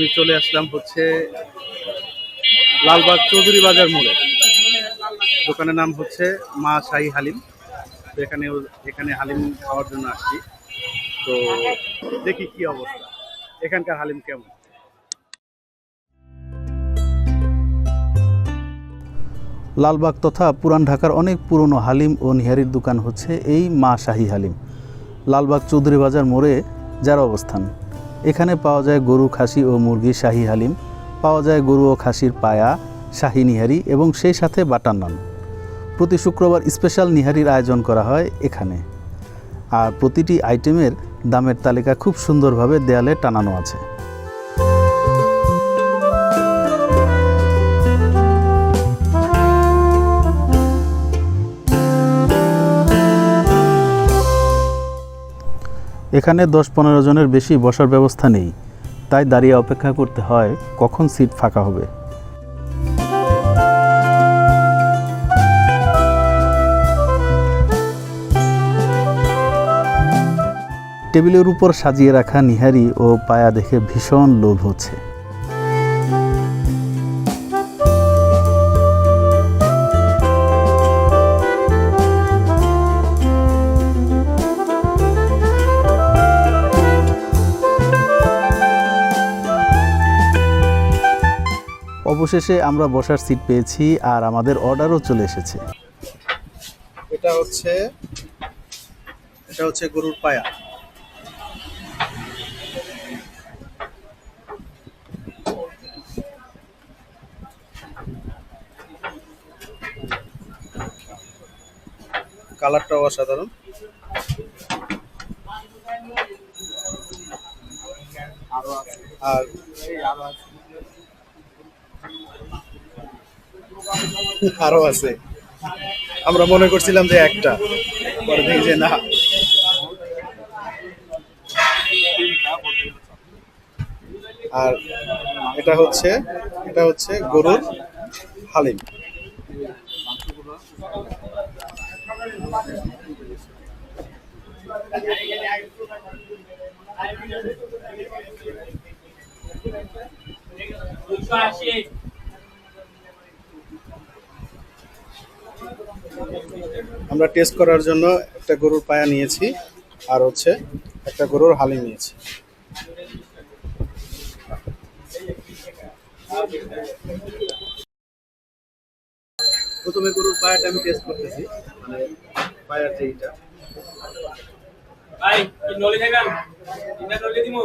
আমি চলে আসলাম হচ্ছে লালবাগ চৌধুরী বাজার মোড়ে। দোকানের নাম হচ্ছে মা শাহী হালিম। তো এখানে এখানে হালিম খাওয়ার জন্য আসছি। তো দেখি কি অবস্থা। এখানকার হালিম কেমন? লালবাগ তথা পুরান ঢাকার অনেক পুরনো হালিম ও নিহারির দোকান হচ্ছে এই মা শাহী হালিম। লালবাগ চৌধুরী বাজার মোড়ে যার অবস্থান। এখানে পাওয়া যায় গরু, খাসি ও মুরগি শাহী হালিম, পাওয়া যায় গরু ও খাসির পায়া, শাহী নিহারি এবং সেই সাথে বাটার নান। প্রতি শুক্রবার স্পেশাল নিহারির আয়োজন করা হয় এখানে। আর প্রতিটি আইটেমের দামের তালিকা খুব সুন্দরভাবে দেয়ালে টানানো আছে। এখানে দশ পনেরো জনের বেশি বসার ব্যবস্থা নেই। তাই দাঁড়িয়ে অপেক্ষা করতে হয় কখন সিট ফাঁকা হবে। টেবিলের উপর সাজিয়ে রাখা নিহারি ও পায়া দেখে ভীষণ লোভ হচ্ছে। অবশেষে আমরা বসার সিট পেয়েছি আর আমাদের অর্ডারও চলে এসেছে। এটা হচ্ছে এটা হচ্ছে গরুর পায়া। কালারটাও অসাধারণ। আর আরও আছে। আমরা মনে করছিলাম যে একটা। পরে দেখি যে না। আর এটা হচ্ছে এটা হচ্ছে গরুর হালিম। আমরা টেস্ট করার জন্য একটা গরুর পায়া নিয়েছি আর হচ্ছে একটা গরুর হালি নিয়েছি। প্রথমে গরুর পায়াটা আমি টেস্ট করতেছি মানে পায়ার যে ভাই নলি খাইবেন? তিনটা নলি দিমু।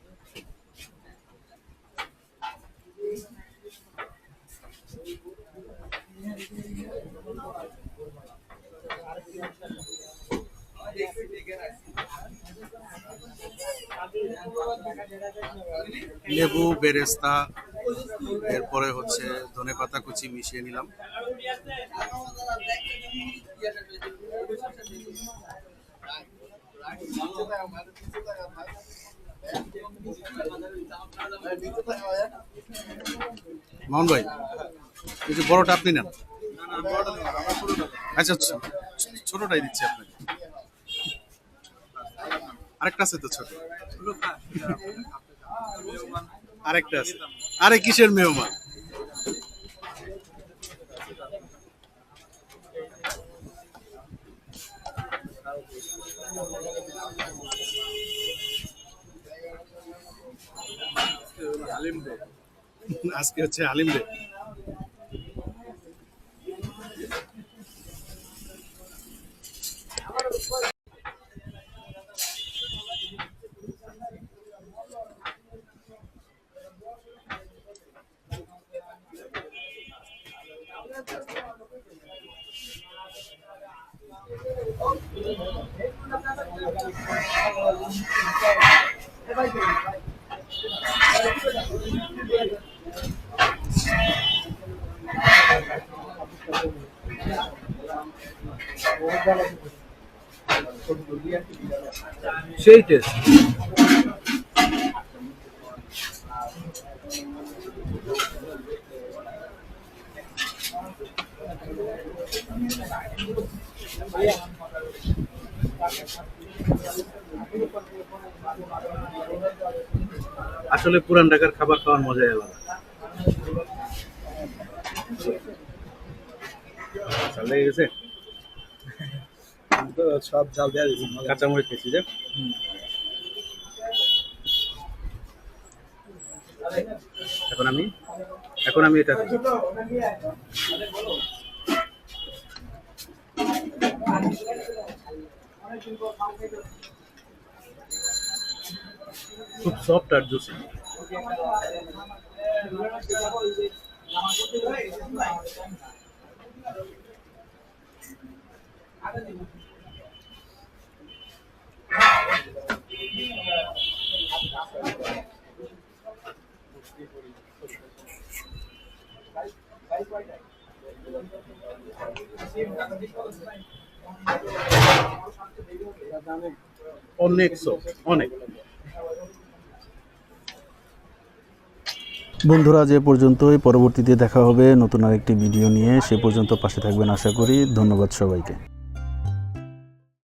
লেবু, বেরেস্তা, এরপরে হচ্ছে ধনে পাতা কুচি মিশিয়ে নিলাম। মোহন ভাই, এই যে বড়টা আপনি নেন। আচ্ছা আচ্ছা ছোটটাই দিচ্ছি আপনাকে। আরেকটা আছে তো ছোট। আরেকটা আছে। আরে কিসের মেহমান? আজকে হচ্ছে আলিম ডে। সেই টেস্ট আসলে পুরান ঢাকার খাবার খাওয়ার মজাই আলাদা। লেগে গেছে? সব জাল দেওয়া দিয়েছি কাঁচামরিচ খেয়েছি যে। এখন আমি এখন আমি এটা খাব। সফট আর জুসি বন্ধুরা যে পর্যন্তই। পরবর্তীতে দেখা হবে নতুন আরেকটি ভিডিও নিয়ে। সে পর্যন্ত পাশে থাকবেন, আশা করি। ধন্যবাদ সবাইকে।